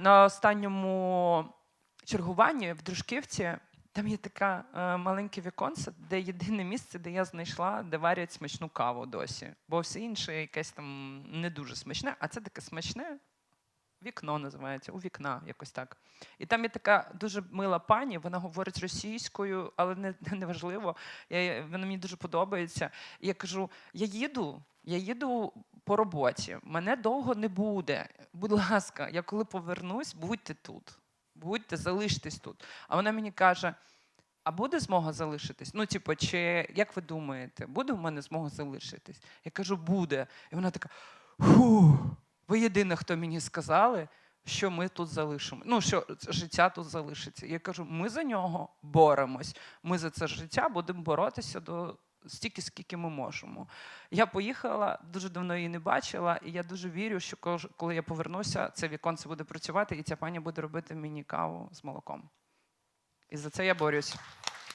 На останньому чергуванні в Дружківці там є таке маленьке віконце, де єдине місце, де я знайшла, де варять смачну каву досі. Бо все інше якесь там не дуже смачне, а це таке смачне. Вікно називається, у вікна, якось так. І там є така дуже мила пані, вона говорить російською, але не, не важливо. Я, вона мені дуже подобається. І я кажу: я їду, я їду по роботі, мене довго не буде. Будь ласка, я коли повернусь, будьте тут. Будьте, залиштесь тут. А вона мені каже: а буде змога залишитись? Ну, типу, чи як ви думаєте, буде в мене змога залишитись? Я кажу, буде. І вона така: фу, ви єдине, хто мені сказали, що ми тут залишимо. Ну, що життя тут залишиться. Я кажу, ми за нього боремось. Ми за це життя будемо боротися до стільки, скільки ми можемо. Я поїхала, дуже давно її не бачила, і я дуже вірю, що коли я повернуся, це віконце буде працювати, і ця пані буде робити мені каву з молоком. І за це я борюсь.